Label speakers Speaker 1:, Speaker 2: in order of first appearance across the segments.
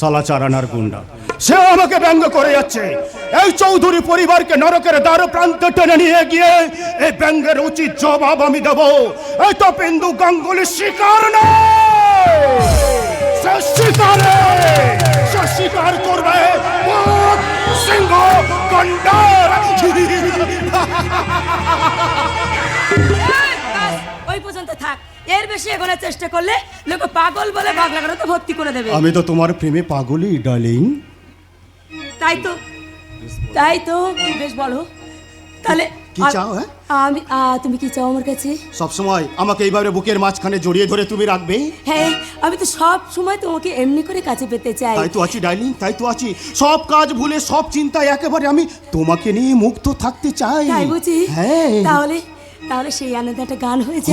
Speaker 1: সালাচারানার গুন্ডা। সে আমাকে ব্যঙ্গ করে যাচ্ছে। এই চৌধুরী পরিবারকে নরকের দ্বার প্রান্তে টেনে নিয়ে গিয়ে এই ব্যঙ্গের উচিত জবাব আমি দেব। এই তো বিন্দু গাঙ্গুলি শিকার নয়। সে শিকারে, সে শিকার করবে সিংহ গন্ডার।
Speaker 2: ওই পর্যন্ত থাক। এর বেশি এগোনোর চেষ্টা করলে লোকে পাগল বলে বাঘ লাগানোতে ভর্তি করে দেবে।
Speaker 1: আমি তো তোমার প্রেমে পাগলই ডার্লিং।
Speaker 2: তাই তো তাই তো বেশ বলো। তাহলে
Speaker 1: কি চাও, হ্যাঁ?
Speaker 2: আমি তুমি কি চাও আমার কাছে?
Speaker 1: সবসময় আমাকে এইভাবে বুকের মাঝখানে জড়িয়ে ধরে তুমি রাখবে?
Speaker 2: হ্যাঁ আমি তো সব সময় তোমাকে এমনি করে কাছে পেতে চাই।
Speaker 1: তাই তো আছি ডার্লিং তাই তো আছি। সব কাজ ভুলে সব চিন্তা একেবারে আমি তোমাকে নিয়ে মুক্ত থাকতে চাই।
Speaker 2: তাই বুঝি?
Speaker 1: হ্যাঁ।
Speaker 2: তাহলে তাহলে সেই আনন্দে একটা গান হয়েছে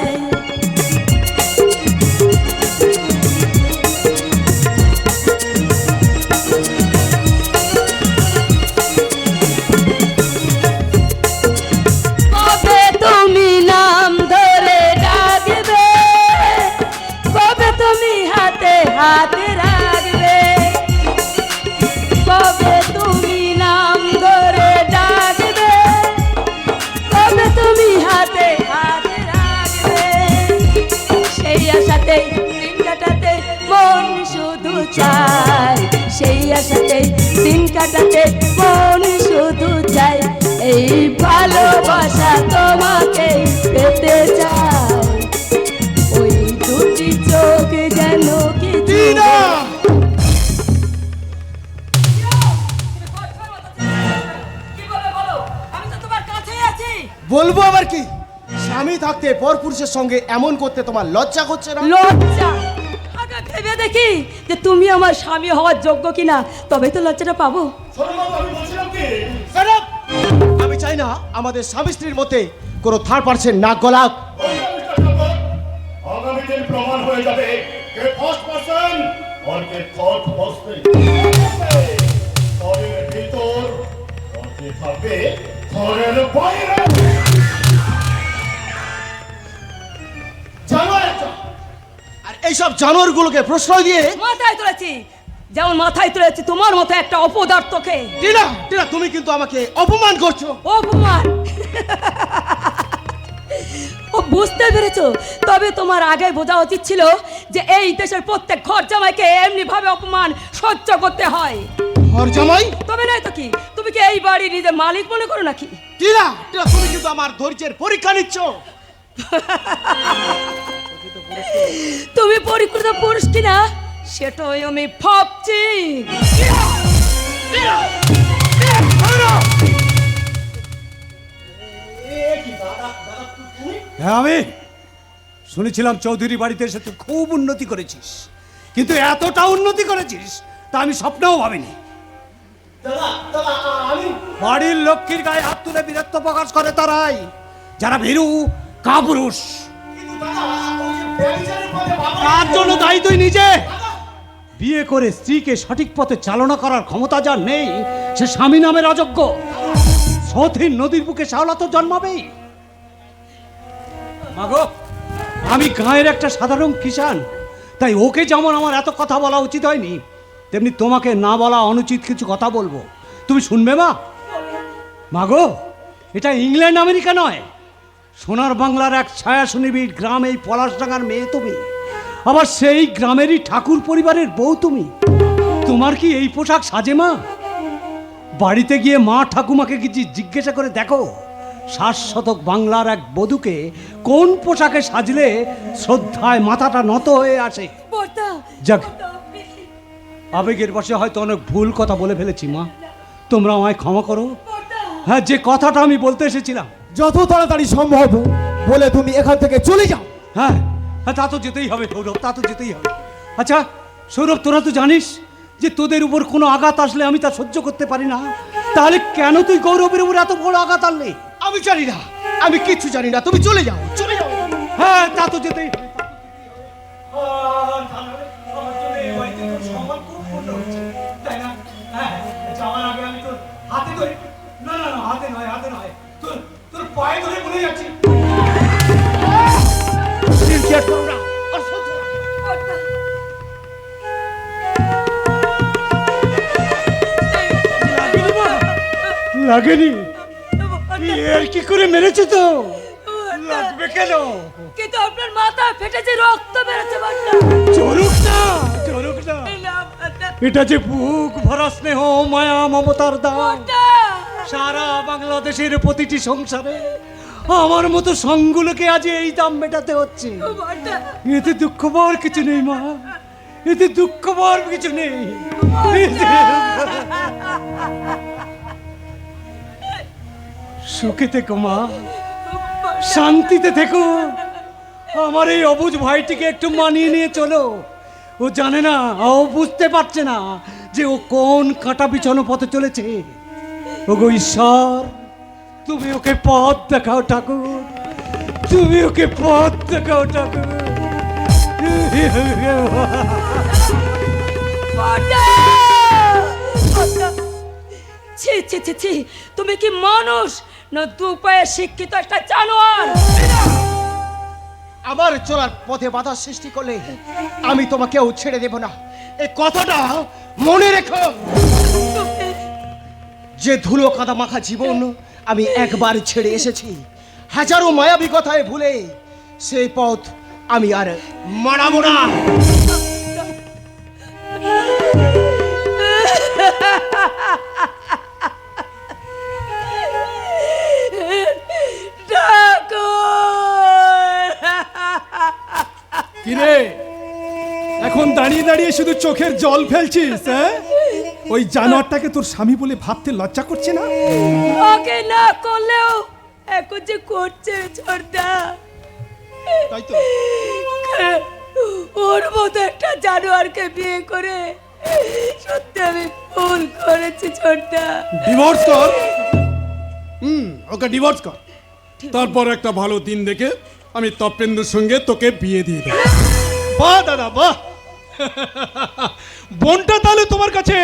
Speaker 3: থাকতে পর পুরুষের সঙ্গে এমন করতে তোমার লজ্জা করছে না?
Speaker 2: লজ্জা? আগে ভেবে দেখি যে তুমি আমার স্বামী হওয়ার যোগ্য কিনা তবে তো লজ্জাটা পাবো।
Speaker 3: আমি চাই না আমাদের স্বামী স্ত্রীর মধ্যে কোনো থার্ড পার্সেন্ট নাক গলাক।
Speaker 1: আগামী দিন প্রমাণ হয়ে যাবে কে ফার্স্ট পারসন আর কে থার্ড পারসন ঘরের ভিতর আর কে থাকবে ঘরের বাইরে।
Speaker 3: এইসব জানোয়ারগুলোকে প্রশ্রয় দিয়ে
Speaker 2: মাথায় তুলেছি। যেমন মাথায় তুলেছি তোমার মতো একটা অপদার্থকে।
Speaker 3: টিনা টিনা তুমি কিন্তু আমাকে অপমান করছ।
Speaker 2: অপমান। ও বুঝতে পেরেছ? তবে তোমার আগে বোঝা উচিত ছিল যে এই দেশের প্রত্যেক ঘর জামাইকে এমনি ভাবে অপমান সহ্য করতে হয়।
Speaker 3: ঘর জামাই
Speaker 2: তবে নয় তো কি? তুমি কি এই বাড়ির নিজের মালিক মনে করো নাকি?
Speaker 3: টিনা টিনা তুমি কিন্তু আমার ধৈর্যের পরীক্ষা নিচ্ছ।
Speaker 2: তুমি পরিকৃত পুরুষ কিনা, সেটাই আমি ভাবছি।
Speaker 4: হ্যাঁ আমি শুনেছিলাম চৌধুরী বাড়িতে এসে তুই খুব উন্নতি করেছিস। কিন্তু এতটা উন্নতি করেছিস, তা আমি স্বপ্নেও ভাবিনি। বাড়ির লক্ষ্মীর গায়ে হাত তুলে বীরত্ব প্রকাশ করে তারাই, যারা ভীরু, কাপুরুষ। তার জন্য দায়ী তুই নিজে। বিয়ে করে স্ত্রীকে সঠিক পথে চালনা করার ক্ষমতা যার নেই, সে স্বামী নামের অযোগ্য সথির নদীর বুকে শাওলা তো জন্মাবেই। মাগো, আমি গাঁয়ের একটা সাধারণ কিষান তাই ওকে যেমন আমার এত কথা বলা উচিত হয়নি, তেমনি তোমাকে না বলা অনুচিত কিছু কথা বলব। তুমি শুনবে মা? মাগো, এটা ইংল্যান্ড আমেরিকা নয়। সোনার বাংলার এক ছায়া সুনিবিড় গ্রাম এই পলাশডাঙ্গার মেয়ে তুমি। আবার সেই গ্রামেরই ঠাকুর পরিবারের বউ তুমি। তোমার কি এই পোশাক সাজে মা? বাড়িতে গিয়ে মা ঠাকুমাকে কিছু জিজ্ঞাসা করে দেখো ষাট শতক বাংলার এক বধূকে কোন পোশাকে সাজলে শ্রদ্ধায় মাথাটা নত হয়ে আসে? যাক। আবেগের বসে হয়তো অনেক ভুল কথা বলে ফেলেছি মা। তোমরা আমায় ক্ষমা করো। হ্যাঁ যে কথাটা আমি বলতে এসেছিলাম
Speaker 3: যত তাড়াতাড়ি সম্ভব বলে তুমি এখান থেকে চলে যাও।
Speaker 4: হ্যাঁ হ্যাঁ তা তো যেতেই হবে সৌরভ তা তো যেতেই হবে। আচ্ছা সৌরভ তোরা তো জানিস যে তোদের উপর কোনো আঘাত আসলে আমি তা সহ্য করতে পারি না। তাহলে কেন তুই গৌরবের উপর এত বড় আঘাত আনলি?
Speaker 3: আমি জানি না আমি কিচ্ছু জানি না তুমি চলে যাও চলে যাও।
Speaker 4: হ্যাঁ তা তো যেতেই হ্যাঁ, হাতে নয় হাতে নয়। পায়ে ধরে লাগেনি? এর কি করে মেরেছে তো? লাগবে কেন?
Speaker 2: কিন্তু আপনার মাথা ফেটেছে রক্ত বেরোচ্ছে
Speaker 4: চরুক না চরুক না। এটা যে বুক ভরা স্নেহ মায়া মমতার দাম সারা বাংলাদেশের প্রতিটি সংসারে আমার মতো সঙ্গুলোকে আজ এই দাম মেটাতে হচ্ছে। এতে দুঃখ পাওয়ার কিছু নেই মা। এতে দুঃখ পাওয়ার কিছু নেই। সুখে থেকো মা। শান্তিতে থেকো। আমার এই অবুজ ভাইটিকে একটু মানিয়ে নিয়ে চলো। ও জানে না ও বুঝতে পারছে না যে ও কোন কাঁটা বিছানো পথে চলেছে। ওগো ঈশ্বর তুমি ওকে পথ দেখাও ঠাকুর। তুমি ওকে পথ দেখাও ঠাকুর।
Speaker 2: ছি ছি ছি ছি তুমি কি মানুষ? না দু পায়ে শিক্ষিত একটা জানোয়ার?
Speaker 3: আমার চলার পথে বাধা সৃষ্টি করলে আমি তোমাকেও ছেড়ে দেব না। এই কথাটা মনে রেখো। যে ধুলো কাদা মাখা জীবন আমি একবার ছেড়ে এসেছি, হাজারো মায়াবী কথায় ভুলে সেই পথ আমি আর মানাবো না।
Speaker 5: এখন দাঁড়িয়ে দাঁড়িয়ে শুধু চোখের জল ফেলছিস হ্যাঁ? ওই জানোয়ারটাকে তোর স্বামী বলে ভাবতে লজ্জা করছে না?
Speaker 2: ওকে না করলেও এখন যে করছে ছোটদা
Speaker 3: তাই তো।
Speaker 2: ওর মতো একটা জানোয়ারকে বিয়ে করে সত্যি আমি ভুল করেছি ছোটদা
Speaker 6: ডিভোর্স কর। হুম ওকে ডিভোর্স কর। তারপর একটা ভালো দিন দেখে আমি তপেন্দ্রর সঙ্গে তোকে বিয়ে দিয়ে দেবো।
Speaker 5: বাহ দাদা বাহ। বোনটা তাহলে তোমার কাছে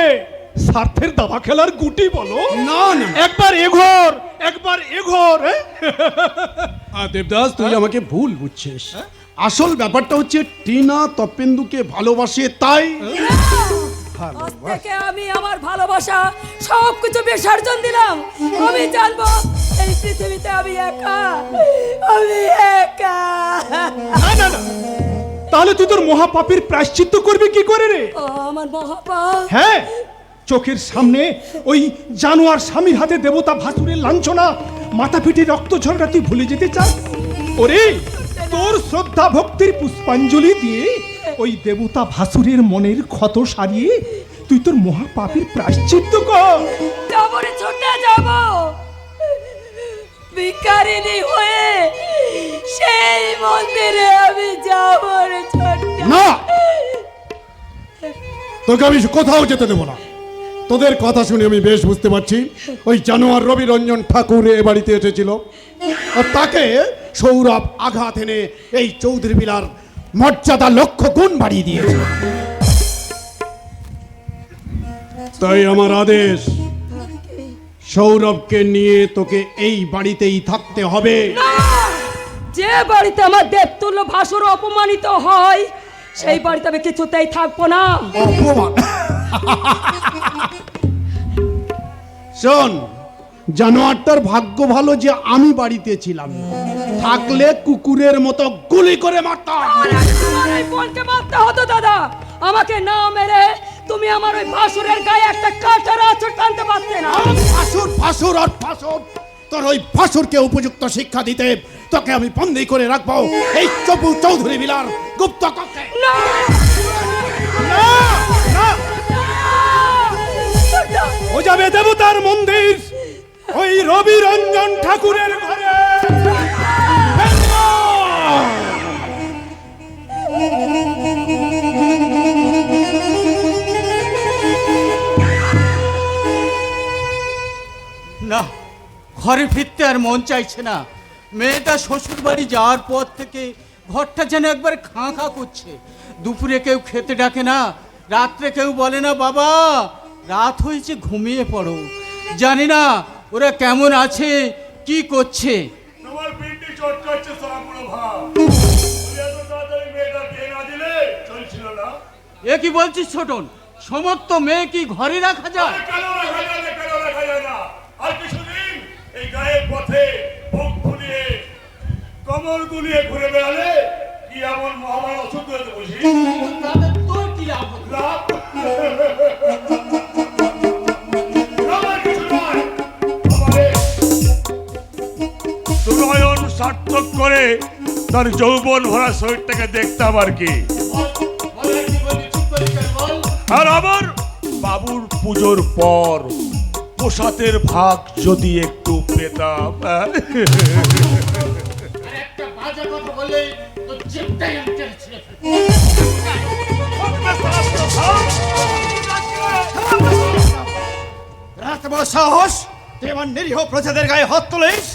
Speaker 5: স্বার্থের দাবা খেলার গুটি বলো?
Speaker 6: না না।
Speaker 5: একবার এঘর একবার এঘর হ্যাঁ?
Speaker 6: দেবদাস তুই আমাকে ভুল বুঝছিস। আসল ব্যাপারটা হচ্ছে টিনা তপেন্দুকে ভালোবাসে তাই
Speaker 2: আজ থেকে আমি আমার ভালোবাসা সব কিছু বিসর্জন দিলাম। আমি জানব এই পৃথিবীতে আমি একা আমি একা।
Speaker 5: না না না। তাহলে তুই তোর মহাপাপের প্রায়শ্চিত্ত করবি কি করে রে?
Speaker 2: আমার মহাপা
Speaker 5: হ্যাঁ চোখের সামনে ওই জানোয়ার স্বামীর হাতে দেবতা ভাসুরের লাঞ্ছনা মাথা পিঠে রক্ত ঝরটা তুই ভুলে যেতে চাস? ওরে তোর শ্রদ্ধা ভক্তির পুষ্পাঞ্জলি দিয়ে ওই দেবতা ভাসুরের মনের ক্ষত সারিয়ে তুই তোর মহাপাপের প্রায়শ্চিত্ত কর।
Speaker 2: যাব রে ছোটে যাব। ভিকারিনী হয়ে সেই মন্দিরে আমি যাব রে
Speaker 6: না! তোকে আমি কোথাও যেতে দেবো না। তোদের কথা শুনে আমি বেশ বুঝতে পারছি ওই জানোয়ার রবি রঞ্জন ঠাকুর এ বাড়িতে এসেছিল। আর তাকে সৌরভ আঘাত এনে এই চৌধুরী বিলার মর্যাদা লক্ষ গুণ বাড়িয়ে দিয়েছে। তাই আমার আদেশ সৌরভকে নিয়ে তোকে এই বাড়িতেই থাকতে হবে।
Speaker 2: যে বাড়িতে আমার দেবতুল্য ভাসুর অপমানিত হয় সেই বাড়িতে আমি কিছুতেই থাকব না।
Speaker 6: অপমান। শোন জানোয়ারটার ভাগ্য ভালো যে আমি বাড়িতে ছিলাম। থাকলে কুকুরের মতো গুলি করে মারতাম।
Speaker 2: বোনকে মারতে হতো দাদা। আমাকে না মেরে তুমি আমার ওই ভাসুরের গায়ে একটা কাঁটার আঁচড় টানতে পারতে না।
Speaker 6: ফাঁসুর ফাঁসুর আর ফাঁসুর তোর ওই ফাঁসুরকে উপযুক্ত শিক্ষা দিতে তোকে আমি বন্দি করে রাখব। এই চপু চৌধুরী বিলার গুপ্ত কক্ষে।
Speaker 2: না!
Speaker 5: ও যাবে দেবতার মন্দির। ওই রবি রঞ্জন ঠাকুরের ঘরে।
Speaker 7: না ঘরে ফিরতে আর মন চাইছে না। মেয়েটা শ্বশুর বাড়ি যাওয়ার পর থেকে ঘরটা যেন একবার খাঁ খাঁ করছে। দুপুরে কেউ খেতে ডাকে না রাত্রে কেউ বলে না বাবা রাত হয়েছে ঘুমিয়ে পড়ো। জানি না ওরা কেমন আছে কি করছে? এ কি বলছিস ছোটন? সমস্ত মেয়ে কি ঘরে রাখা যায়
Speaker 8: কেন রাখা যায় না কেন রাখা যায় না আর কিছু এই গায়ের পথে বুক ফুলিয়ে কমর দুলিয়ে ঘুরে বেড়ালে কি এমন মহামার অসুখ হতে বসি
Speaker 7: তোর কি লাভ
Speaker 8: লাভ সার্থক করে তার যৌবন ভরা শরীরটাকে দেখতাম আর কি
Speaker 7: আর
Speaker 8: আমার বাবুর পুজোর পর পোশাতের ভাগ যদি একটু পেতাম।
Speaker 3: সাহস তুই আমার নিরীহ প্রজাদের গায়ে হাত তুলিস?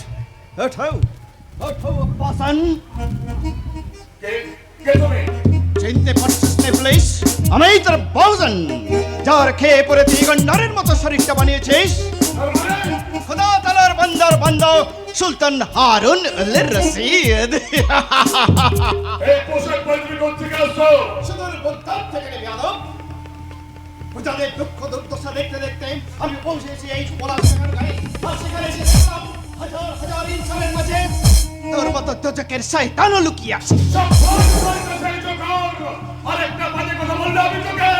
Speaker 3: চিনতে পারছিস না প্লিজ আমি তোর বাউজন। যার খেয়ে পরে তুই গন্ডারের মতো শরীরটা বানিয়েছিস? খোদা তালার বান্দার বান্দা সুলতান হারুন রশিদ
Speaker 8: এই পোশাক পরিধি কোথেকে আসছো?
Speaker 3: সুদূর বগদাদ থেকে রে বেয়াদব প্রজাদের দুঃখ দুর্দশা দেখতে দেখতে আমি পৌঁছেছি এই পলাশেখার গায়ে আর সেখানে এসে দেখলাম হাজার হাজার ইনসানের মাঝে তোর মতো দোজকের শয়তানও লুকিয়ে আছে
Speaker 8: সব ভয় ভয় সেই জোগাড়। আরেকটা বাজে কথা বললে আমি তোকে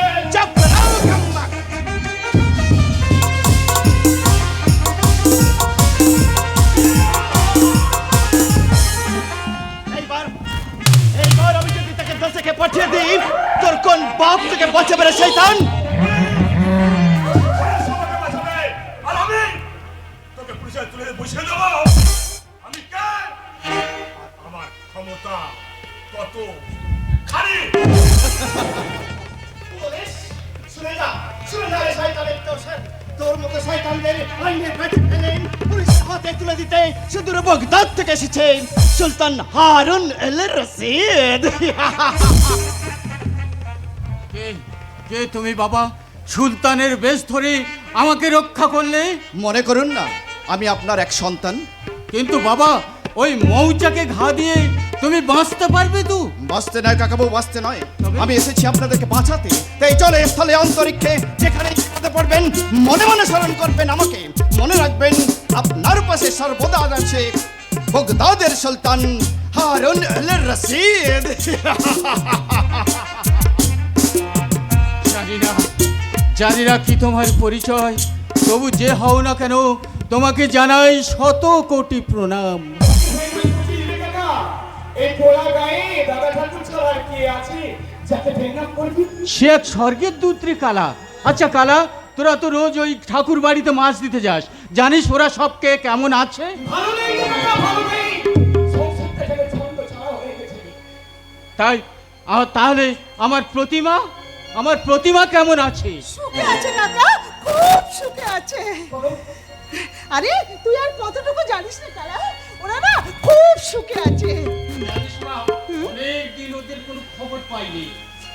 Speaker 3: দোষর। তোর মতো শয়তানদের আইনের পেটে ফেলে পুলিশের হাতে তুলে দিতে সুদূর বগদাদ থেকে এসেছে সুলতান হারুন এল রশিদ
Speaker 7: কে তুমি বাবা সুলতানের বেশ ধরে আমাকে রক্ষা করলে?
Speaker 3: মনে করুন না আমি আপনার এক সন্তান।
Speaker 7: কিন্তু বাবা ওই মৌচাকে ঘা দিয়ে তুমি বাঁচতে পারবে তো?
Speaker 3: বাঁচতে নয় কাকাবু বাঁচতে নয়। আমি এসেছি আপনাদেরকে বাঁচাতে। তাই চলে স্থলে অন্তরিক্ষে যেখানে বিপদে পড়বেন মনে মনে স্মরণ করবেন আমাকে। মনে রাখবেন আপনার পাশে সর্বদা আছে বগদাদের সুলতান হারুন রশিদ।
Speaker 7: জানি না জানি না কি তোমার পরিচয়? তবু যে হও না কেন, তোমাকে জানাই শত কোটি প্রণাম। সে এক স্বর্গের দূত্রী কালা। আচ্ছা কালা, তোরা তো রোজ ওই ঠাকুর বাড়িতে মাছ দিতে যাস। জানিস ওরা সবকে কেমন আছে? তাই তাহলে আমার প্রতিমা আমার প্রতিমা কেমন আছে?
Speaker 9: সুখে আছে কাকা খুব সুখে আছে। আরে তুই আর কতটুকু জানিস না কালা? ওরা না খুব সুখে আছে।
Speaker 7: জানিস মা, অনেক দিন ওদের কোনো খবর পাইনি।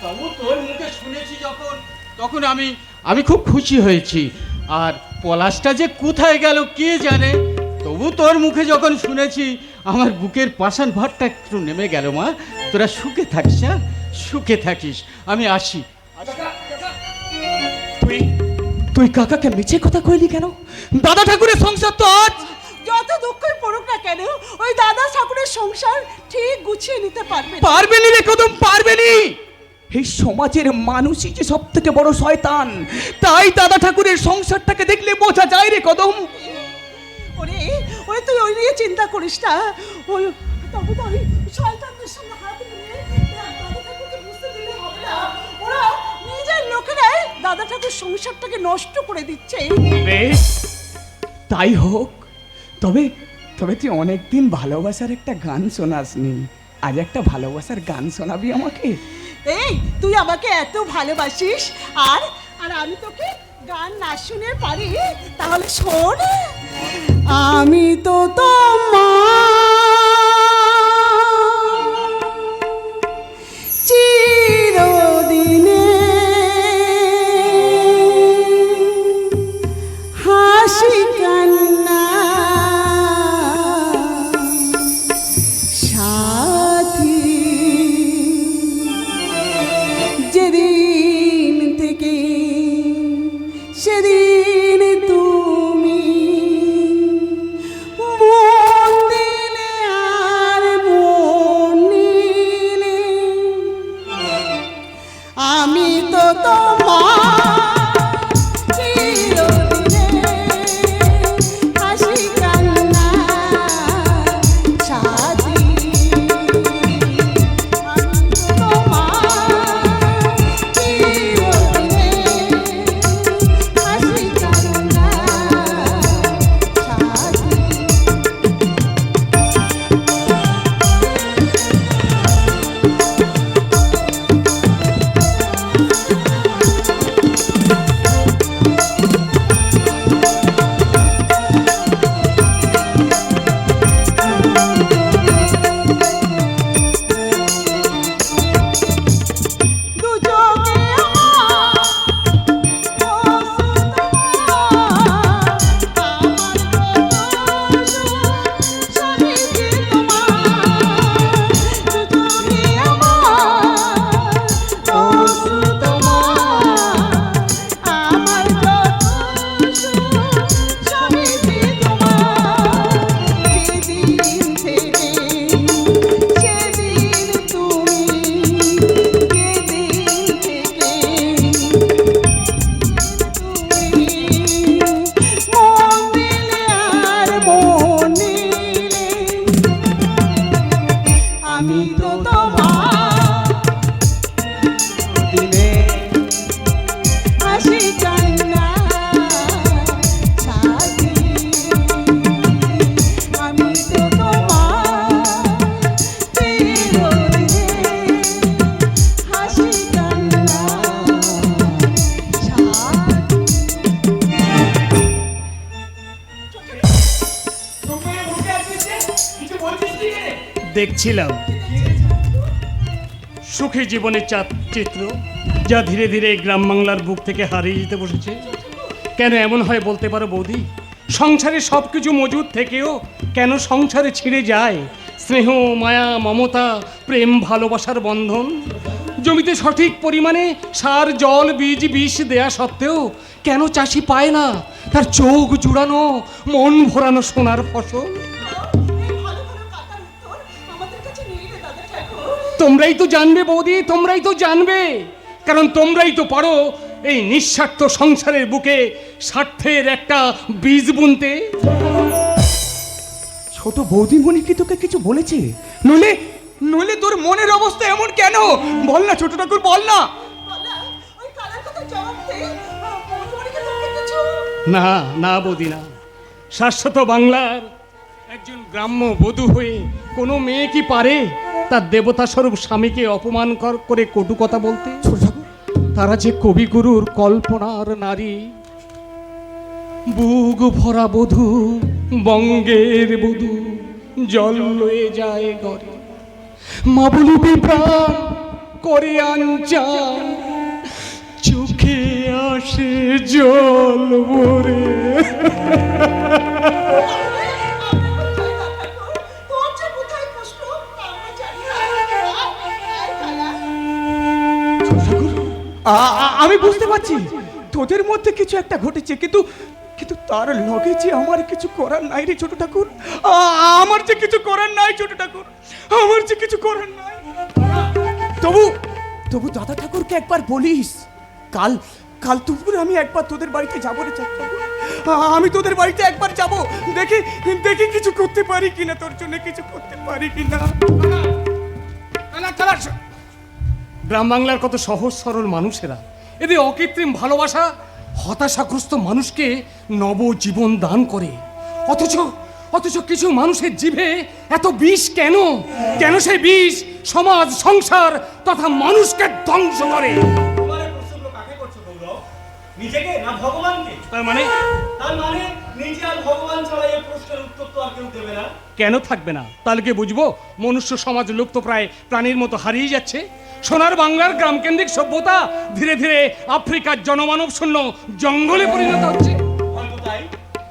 Speaker 7: তবু তোর মুখে শুনেছি যখন তখন আমি আমি খুব খুশি হয়েছি। আর পলাশটা যে কোথায় গেল কে জানে? তবু তোর মুখে যখন শুনেছি আমার বুকের পাষাণ ভাতটা একটু নেমে গেল মা। তোরা সুখে থাকিস হ্যাঁ? সুখে থাকিস। আমি আসি।
Speaker 10: তুই তুই কাকাকে মিছে কথা কইলি কেন? দাদা ঠাকুরের সংসার তো আজ।
Speaker 9: যত দুঃখই পড়ুক না কেন ওই দাদা ঠাকুরের সংসার ঠিক গুছিয়ে নিতে পারবে না।
Speaker 10: পারবেনি রে কদম পারবেনি এই সমাজের মানুষই যে সব থেকে বড় শয়তান তাই দাদা ঠাকুরের সংসারটাকে দেখলে বোঝা যায় রে কদম।
Speaker 9: ওরে ওরে তুই ওই নিয়ে চিন্তা করিস না। ওই তবে তো আমি ঠাকুর সংসারটাকে নষ্ট করে দিচ্ছে।
Speaker 10: বেশ। তাই হোক তবে তবে তুই অনেকদিন ভালোবাসার একটা গান শোনাসনি। আজ একটা ভালোবাসার গান শোনাবি আমাকে?
Speaker 9: এই তুই আমাকে এত ভালোবাসিস আর আর আমি তোকে গান না শুনে পারি তাহলে শোন। আমি তো তোমার
Speaker 1: দেখছিলাম। সুখী জীবনের চিত্র যা ধীরে ধীরে গ্রাম বাংলার বুক থেকে হারিয়ে যেতে বসেছে। কেন এমন হয় বলতে পারো বৌদি? সংসারে সব কিছু মজুদ থেকেও কেন সংসারে ছিঁড়ে যায়? স্নেহ, মায়া, মমতা, প্রেম, ভালোবাসার বন্ধন? জমিতে সঠিক পরিমাণে সার, জল, বীজ, বিষ দেয়া সত্ত্বেও কেন চাষি পায় না? তার চোখ জুড়ানো, মন ভরানো সোনার ফসল? তোমরাই তো জানবে বৌদি তোমরাই তো জানবে। কারণ তোমরাই তো পারো এই নিঃস্বার্থ সংসারের বুকে স্বার্থের একটা বীজ বুনতে।
Speaker 10: ছোট বৌদিমণি কি তোকে কিছু বলেছে? নইলে নইলে তোর মনের অবস্থা এমন কেন? বল না ছোট ঠাকুর বল না।
Speaker 1: না না বৌদি না। শাশ্বত বাংলার একজন গ্রাম্য বধূ হয়ে কোনো মেয়ে কি পারে? তার দেবতা স্বরূপ স্বামীকে অপমান করে কটু কথা বলতে। তারা যে কবিগুরুর কল্পনার নারী। বুক ভরা বধূ, বঙ্গের বধূ, জল লয়ে যায় ঘরে। মা বলিবে, প্রাণ করে আঞ্চান চোখে আসে জল ভরে।
Speaker 10: আমি বুঝতে পারছি। তোদের মধ্যে কিছু একটা ঘটেছে, কিন্তু কিন্তু তার লগে যে আমার কিছু করার নাই রে ছোট ঠাকুর। আমার যে কিছু করার নাই ছোট ঠাকুর। আমার যে কিছু করার নাই। তবু তবু দাদা ঠাকুরকে একবার বলিস, কাল কাল দুপুরে আমি একবার তোদের বাড়িতে যাব রে আ- আমি তোদের বাড়িতে একবার যাব। দেখি দেখি কিছু করতে পারি কিনা, তোর জন্য কিছু করতে পারি কিনা।
Speaker 1: গ্রাম বাংলার কত সহজ সরল মানুষেরা। এদের অকৃত্রিম ভালোবাসা হতাশাগ্রস্ত মানুষকে নবজীবন দান করে। অথচ অথচ কিছু মানুষের জিভে এত বিষ কেন? কেন সেই বিষ সমাজ সংসার তথা মানুষকে ধ্বংস করে?
Speaker 11: নিজেকে না ভগবানকে?
Speaker 1: তার মানে?
Speaker 11: তার মানে নিজে আর ভগবান ছাড়া এই প্রশ্নের উত্তর তো আর কেউ দেবে না।
Speaker 1: কেন থাকবে না? তাহলে কি বুঝব? মনুষ্য সমাজ লুপ্ত প্রায় প্রাণীর মতো হারিয়ে যাচ্ছে। সোনার বাংলার গ্রামকেন্দ্রিক সভ্যতা ধীরে ধীরে আফ্রিকার জনমানব শূন্য জঙ্গলে পরিণত হচ্ছে।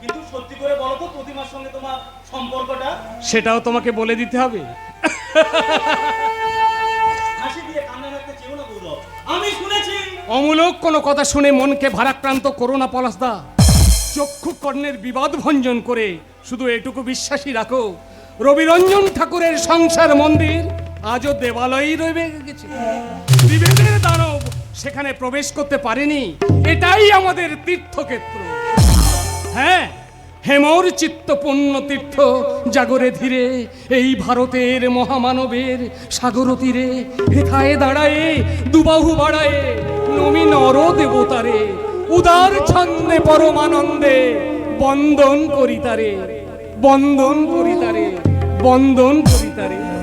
Speaker 11: কিন্তু সত্যি করে বলো তো প্রতিমার সঙ্গে তোমার সম্পর্কটা?
Speaker 1: সেটাও তোমাকে বলে দিতে হবে।
Speaker 11: আমি শুনেছি।
Speaker 1: অমূলক কোনো কথা শুনে মনকে ভারাক্রান্ত করো না পলাশদা। চক্ষু কর্ণের বিবাদ ভঞ্জন করে শুধু এটুকু বিশ্বাসী রাখো। রবিরঞ্জন ঠাকুরের সংসার মন্দির আজও দেবালয়ই রয়ে গেছে। বিভেদের দানব সেখানে প্রবেশ করতে পারেনি। এটাই আমাদের তীর্থক্ষেত্র। হ্যাঁ হেমর চিত্তপূর্ণ তীর্থ জাগরে ধীরে এই ভারতের মহামানবের সাগর তীরে হেথায় দাঁড়ায়ে, দুবাহু বাড়ায়ে নমি নর দেবতারে, উদার ছন্দে পরমানন্দে বন্দন করিতারে বন্দন করিতারে বন্দন করিতারে।